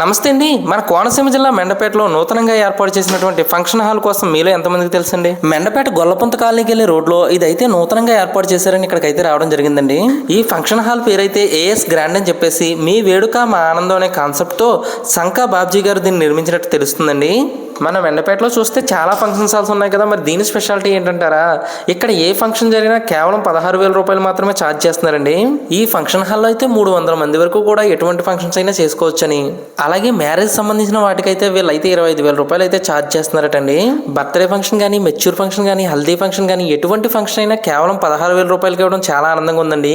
నమస్తే అండి. మన కోనసీమ జిల్లా మెండపేటలో నూతనంగా ఏర్పాటు చేసినటువంటి ఫంక్షన్ హాల్ కోసం మీలో ఎంతమందికి తెలుసండి? మెండపేట గొల్లపంత కాలనీకి వెళ్ళే రోడ్లో ఇదైతే నూతనంగా ఏర్పాటు చేశారని ఇక్కడికైతే రావడం జరిగిందండి. ఈ ఫంక్షన్ హాల్ పేరైతే ఏఎస్ గ్రాండ్ అని చెప్పేసి మీ వేడుక మా ఆనందం అనే కాన్సెప్ట్తో శంకా బాబ్జీ గారు దీన్ని నిర్మించినట్టు తెలుస్తుందండి. మన వెండపేటలో చూస్తే చాలా ఫంక్షన్ హాల్స్ ఉన్నాయి కదా మరి దీని స్పెషాలిటీ ఏంటంటారా? ఇక్కడ ఏ ఫంక్షన్ జరిగినా కేవలం పదహారు వేల రూపాయలు మాత్రమే ఛార్జ్ చేస్తున్నారండి. ఈ ఫంక్షన్ హాల్లో అయితే మూడు వందల మంది వరకు కూడా ఎటువంటి ఫంక్షన్స్ అయినా చేసుకోవచ్చని. అలాగే మ్యారేజ్ సంబంధించిన వాటికైతే వీళ్ళైతే ఇరవై ఐదు వేల రూపాయలు అయితే ఛార్జ్ చేస్తున్నారటండి. బర్త్డే ఫంక్షన్ కానీ మెచ్యూర్ ఫంక్షన్ కానీ హల్దీ ఫంక్షన్ కానీ ఎటువంటి ఫంక్షన్ అయినా కేవలం పదహారు వేల రూపాయలకి ఇవ్వడం చాలా ఆనందంగా ఉందండి.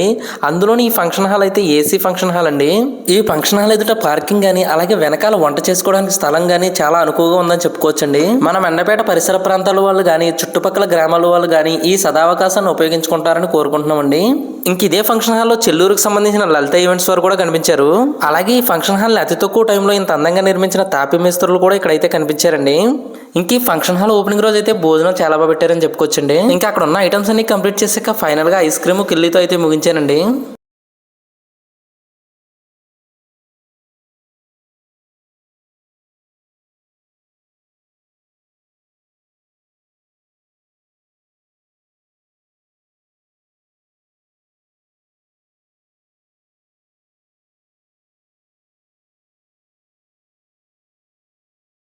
అందులోని ఈ ఫంక్షన్ హాల్ అయితే ఏసీ ఫంక్షన్ హాల్ అండి. ఈ ఫంక్షన్ హాల్ ఎదుట పార్కింగ్ కానీ అలాగే వెనకాల వంట చేసుకోవడానికి స్థలం కానీ చాలా అనుకువగా ఉందని చెప్పుకోవచ్చండి. మనం ఎండపేట పరిసర ప్రాంతాల వాళ్ళు కానీ చుట్టుపక్కల గ్రామాల వాళ్ళు కానీ ఈ సదావకాశాన్ని ఉపయోగించుకుంటారని కోరుకుంటున్నామండి. ఇంక ఇదే ఫంక్షన్ హాల్లో చెల్లూరుకు సంబంధించిన లలిత ఈవెంట్స్ వారు కూడా కనిపించారు. అలాగే ఈ ఫంక్షన్ హాల్ అతి తక్కువ టైంలో ఇంత అందంగా నిర్మించిన తాపి మేస్త్రులు కూడా ఇక్కడైతే కనిపించారండి. ఇంక ఈ ఫంక్షన్ హాల్ ఓపెనింగ్ రోజు అయితే భోజనం చాలా బాగా పెట్టారని చెప్పుకోవచ్చండి. ఇంకా అక్కడ ఉన్న ఐటమ్స్ అన్ని కంప్లీట్ చేసాక ఫైనల్గా ఐస్ క్రీమ్ కిల్లీతో అయితే ముగించానండి.